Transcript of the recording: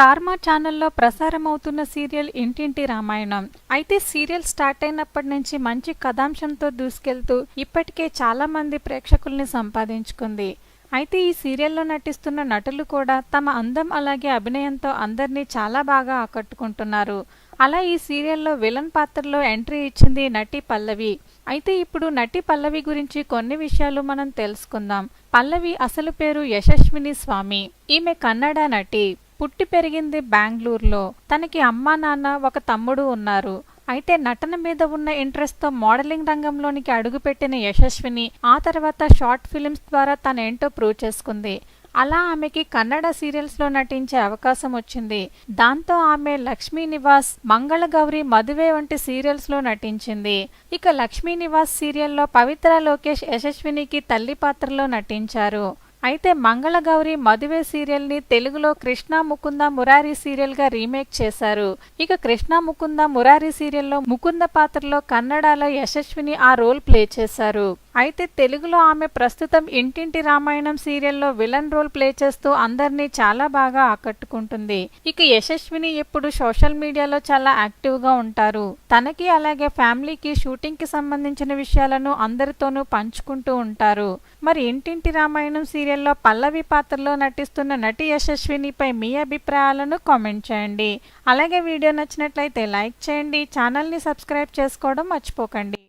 కార్మా ఛానల్లో ప్రసారమవుతున్న సీరియల్ ఇంటింటి రామాయణం. అయితే సీరియల్ స్టార్ట్ అయినప్పటి నుంచి మంచి కథాంశంతో దూసుకెళ్తూ ఇప్పటికే చాలా మంది ప్రేక్షకుల్ని సంపాదించుకుంది. అయితే ఈ సీరియల్లో నటిస్తున్న నటులు కూడా తమ అందం అలాగే అభినయంతో అందరినీ చాలా బాగా ఆకట్టుకుంటున్నారు. అలా ఈ సీరియల్లో విలన్ పాత్రలో ఎంట్రీ ఇచ్చింది నటి పల్లవి. అయితే ఇప్పుడు నటి పల్లవి గురించి కొన్ని విషయాలు మనం తెలుసుకుందాం. పల్లవి అసలు పేరు యశస్విని స్వామి. ఈమె కన్నడ నటి. పుట్టి పెరిగింది బెంగళూరులో. తనకి అమ్మా నాన్న ఒక తమ్ముడు ఉన్నారు. అయితే నటన మీద ఉన్న ఇంట్రెస్ట్తో మోడలింగ్ రంగంలోనికి అడుగుపెట్టిన యశస్విని ఆ తర్వాత షార్ట్ ఫిలిమ్స్ ద్వారా తనేంటో ప్రూవ్ చేసుకుంది. అలా ఆమెకి కన్నడ సీరియల్స్లో నటించే అవకాశం వచ్చింది. దాంతో ఆమె లక్ష్మీ నివాస్ మంగళ గౌరి మధువే వంటి సీరియల్స్లో నటించింది. ఇక లక్ష్మీ నివాస్ సీరియల్లో పవిత్ర లోకేష్ యశస్వినికి తల్లి పాత్రలో నటించారు. అయితే మంగళగౌరి మధువే సీరియల్ని తెలుగులో కృష్ణ ముకుంద మురారి సీరియల్గా రీమేక్ చేశారు. ఇక కృష్ణ ముకుంద మురారి సీరియల్లో ముకుంద పాత్రలో కన్నడలో యశస్విని ఆ రోల్ ప్లే చేశారు. అయితే తెలుగులో ఆమె ప్రస్తుతం ఇంటింటి రామాయణం సీరియల్లో విలన్ రోల్ ప్లే చేస్తూ అందరినీ చాలా బాగా ఆకట్టుకుంటుంది. ఇక యశస్విని ఎప్పుడు సోషల్ మీడియాలో చాలా యాక్టివ్గా ఉంటారు. తనకి అలాగే ఫ్యామిలీకి షూటింగ్కి సంబంధించిన విషయాలను అందరితోనూ పంచుకుంటూ ఉంటారు. మరి ఇంటింటి రామాయణం సీరియల్లో పల్లవి పాత్రలో నటిస్తున్న నటి యశస్వినిపై మీ అభిప్రాయాలను కామెంట్ చేయండి. అలాగే వీడియో నచ్చినట్లయితే లైక్ చేయండి. ఛానల్ని సబ్స్క్రైబ్ చేసుకోవడం మర్చిపోకండి.